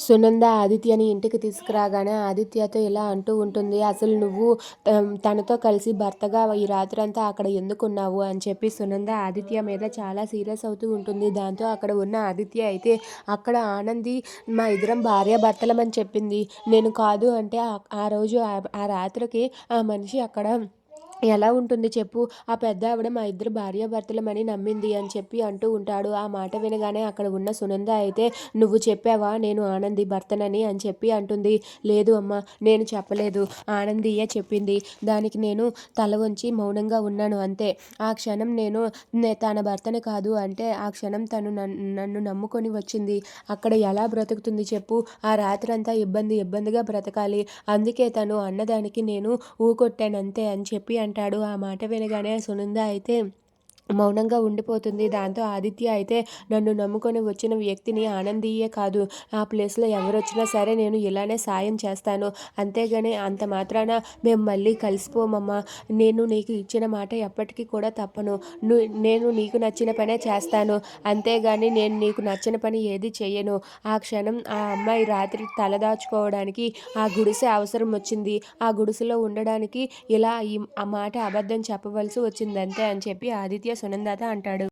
సునంద ఆదిత్యని ఇంటికి తీసుకురాగానే ఆదిత్యతో ఇలా అంటూ ఉంటుంది అసలు నువ్వు తనతో కలిసి భర్తగా ఈ రాత్రంతా అక్కడ ఎందుకున్నావు? అని చెప్పి సునంద ఆదిత్య మీద చాలా సీరియస్ అవుతూ ఉంటుంది. దాంతో అక్కడ ఉన్న ఆదిత్య అయితే అక్కడ ఆనంది మా ఇద్దరం భార్య భర్తలమని చెప్పింది. నేను కాదు అంటే ఆ రోజు ఆ రాత్రికి ఆ మనిషి అక్కడ ఎలా ఉంటుంది చెప్పు. ఆ పెద్ద ఆవిడ మా ఇద్దరు భార్యాభర్తలమని నమ్మింది అని చెప్పి అంటూ ఉంటాడు. ఆ మాట వినగానే అక్కడ ఉన్న సునంద అయితే నువ్వు చెప్పావా? నేను ఆనంది భర్తనని అని చెప్పి అంటుంది. లేదు అమ్మ నేను చెప్పలేదు. ఆనందియే చెప్పింది. దానికి నేను తల వంచి మౌనంగా ఉన్నాను అంతే. ఆ క్షణం నేను తన భర్తని కాదు అంటే ఆ క్షణం తను నన్ను నమ్ముకొని వచ్చింది. అక్కడ ఎలా బ్రతుకుతుంది చెప్పు. ఆ రాత్రంతా ఇబ్బంది ఇబ్బందిగా బ్రతకాలి. అందుకే తను అన్నదానికి నేను ఊకొట్టానంతే అని చెప్పి అంటాడు. ఆ మాట వినగానే సునంద అయితే మౌనంగా ఉండిపోతుంది. దాంతో ఆదిత్య అయితే నన్ను నమ్ముకొని వచ్చిన వ్యక్తిని ఆనందీయే కాదు. ఆ ప్లేస్లో ఎవరు వచ్చినా సరే నేను ఇలానే సాయం చేస్తాను. అంతేగాని అంత మాత్రాన మేము మళ్ళీ కలిసిపోమమ్మా. నేను నీకు ఇచ్చిన మాట ఎప్పటికీ కూడా తప్పను. నేను నీకు నచ్చిన పనే చేస్తాను. అంతేగాని నేను నీకు నచ్చిన పని ఏది చేయను ఆ క్షణం ఆ అమ్మాయి రాత్రి తలదాచుకోవడానికి ఆ గుడిసె అవసరం వచ్చింది. ఆ గుడిసెలో ఉండడానికి ఇలా ఈ ఆ మాట అబద్ధం చెప్పవలసి వచ్చింది అంతే అని చెప్పి ఆదిత్య సునందాత అంటాడు.